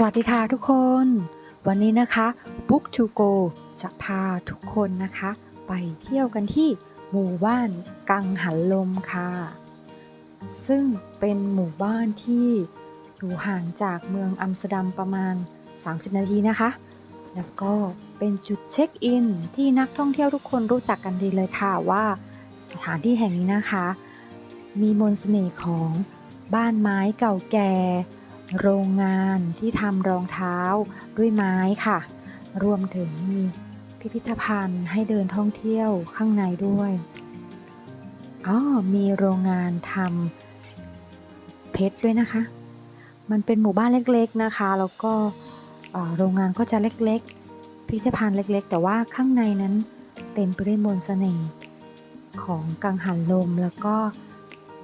สวัสดีค่ะทุกคน วันนี้นะคะ Book to Go จะพาทุกคนนะคะ ไปเที่ยวกันที่หมู่บ้านกังหันลมค่ะ ซึ่งเป็นหมู่บ้านที่อยู่ห่างจากเมืองอัมสเตอร์ดัมประมาณ 30 นาทีนะคะ แล้วก็เป็นจุดเช็คอินที่นักท่องเที่ยวทุกคนรู้จักกันดีเลยค่ะว่าสถานที่แห่งนี้นะคะ มีมนต์เสน่ห์ของบ้านไม้เก่าแก่ โรงงานที่ทำรองเท้าด้วยไม้ค่ะ รวมถึงมีพิพิธภัณฑ์ให้เดินท่องเที่ยวข้างในด้วยอ๋อมีโรงงานทำเพชรด้วยนะคะ มันเป็นหมู่บ้านเล็กๆนะคะ แล้วก็โรงงานก็จะเล็กๆ พิพิธภัณฑ์เล็กๆ แต่ว่าข้างในนั้นเต็มไปด้วยมนต์เสน่ห์ของกังหันลมแล้วก็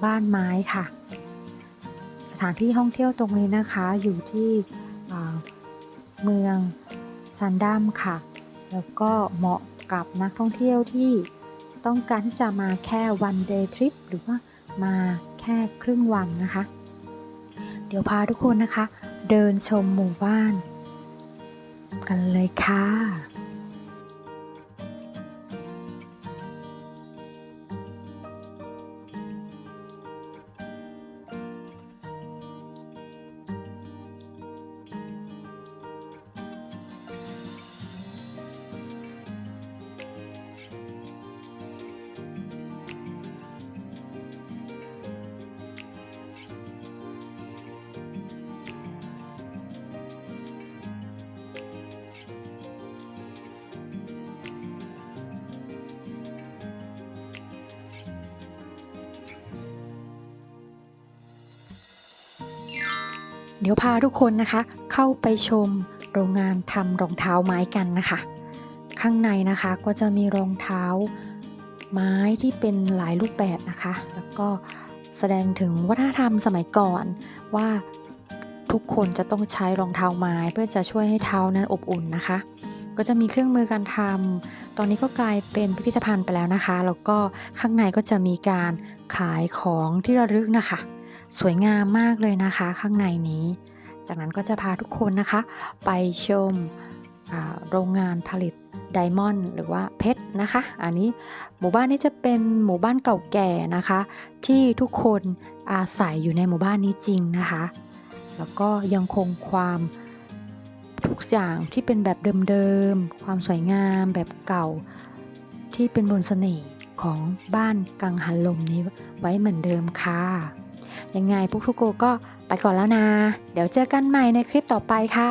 บ้านไม้ค่ะ สถานที่ท่องเที่ยวตรงนี้นะคะอยู่ที่เมืองซันดัมค่ะ แล้วก็เหมาะกับนักท่องเที่ยวที่ต้องการที่จะมาแค่วันเดย์ทริปหรือว่ามาแค่ครึ่งวันนะคะ เดี๋ยวพาทุกคนนะคะ เดินชมหมู่บ้าน กันเลยค่ะ เดี๋ยวพาทุกคนนะคะ เข้าไปชมโรงงานทำรองเท้าไม้กันนะคะ ข้างในนะคะก็จะมีรองเท้าไม้ที่เป็นหลายรูปแบบนะคะ แล้วก็แสดงถึงวัฒนธรรมสมัยก่อนว่าทุกคนจะต้องใช้รองเท้าไม้เพื่อจะช่วยให้เท้านั้นอบอุ่นนะคะ ก็จะมีเครื่องมือการทำตอนนี้ก็กลายเป็นพิพิธภัณฑ์ไปแล้วนะคะ แล้วก็ข้างในก็จะมีการขายของที่ระลึกนะคะ สวยงามมากเลยนะคะข้างในนี้ จากนั้นก็จะพาทุกคนนะคะ ไปชมโรงงานผลิตไดมอนด์หรือว่าเพชรนะคะ อันนี้หมู่บ้านนี้จะเป็นหมู่บ้านเก่าแก่นะคะ ที่ทุกคนอาศัยอยู่ในหมู่บ้านนี้จริงนะคะ แล้วก็ยังคงความทุกอย่างที่เป็นแบบเดิมๆ ความสวยงามแบบเก่า ที่เป็นบนเสน่ห์ของบ้านกังหันลมนี้ไว้เหมือนเดิมค่ะ ยังไงพวกทุกโกก็ไปก่อนแล้วนะ เดี๋ยวเจอกันใหม่ในคลิปต่อไปค่ะ